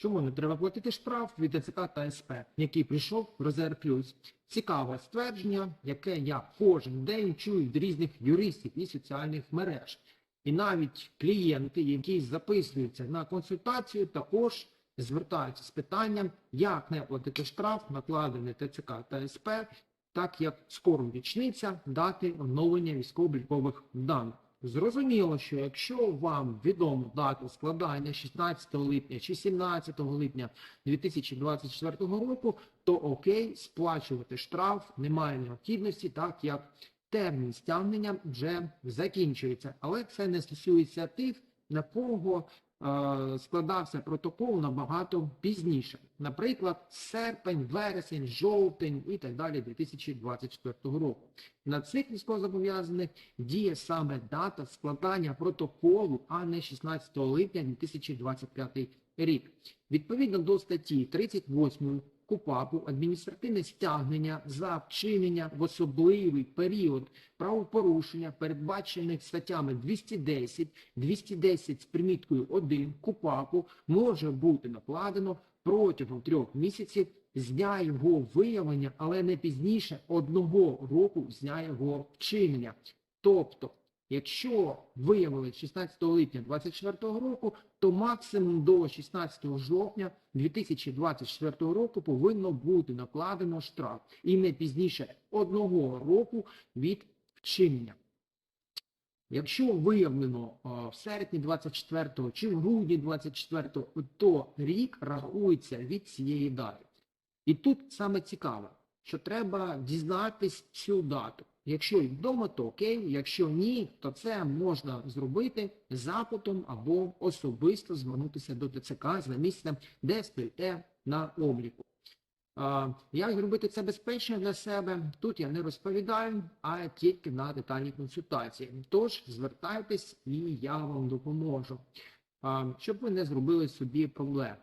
Чому не треба платити штраф від ТЦК та СП, який прийшов в резерв плюс? Цікаве ствердження, яке я кожен день чую від різних юристів і соціальних мереж. І навіть клієнти, які записуються на консультацію, також звертаються з питанням, як не платити штраф, накладений ТЦК та СП, так як скоро річниця дати оновлення військово-облікових даних. Зрозуміло, що якщо вам відомо дату складання 16 липня чи 17 липня 2024 року, то окей, сплачувати штраф немає необхідності, так як термін стягнення вже закінчується. Але це не стосується тих, на кого складався протокол набагато пізніше. Наприклад, серпень, вересень, жовтень і так далі 2024 року. На цих військовозобов'язаних діє саме дата складання протоколу, а не 16 липня 2025 рік. Відповідно до статті 38 КУПАПу адміністративне стягнення за вчинення в особливий період правопорушення, передбачених статтями 210, 210 з приміткою 1 КУПАПу, може бути накладено протягом трьох місяців з дня його виявлення, але не пізніше одного року з дня його вчинення. Тобто, якщо виявили 16 липня 2024 року, то максимум до 16 жовтня 2024 року повинно бути накладено штраф і не пізніше одного року від вчинення. Якщо виявлено в серпні 24 чи в грудні 24, то рік рахується від цієї дати. І тут саме цікаве, що треба дізнатись цю дату. Якщо відомо, то окей, якщо ні, то це можна зробити запитом або особисто звернутися до ТЦК за місцем, де стоїте на обліку. Як зробити це безпечно для себе? Тут я не розповідаю, а тільки на детальній консультації. Тож звертайтесь і я вам допоможу, щоб ви не зробили собі проблем.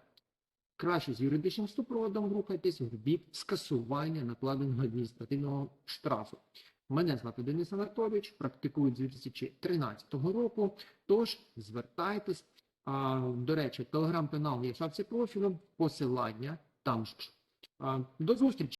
Краще з юридичним супроводом рухайтесь в бік скасування накладеного адміністративного штрафу. Мене звати Денис Анатолійович, практикую з 2013 року. Тож звертайтесь. До речі, телеграм-канал є в шапці профілю, посилання там ж. До зустрічі!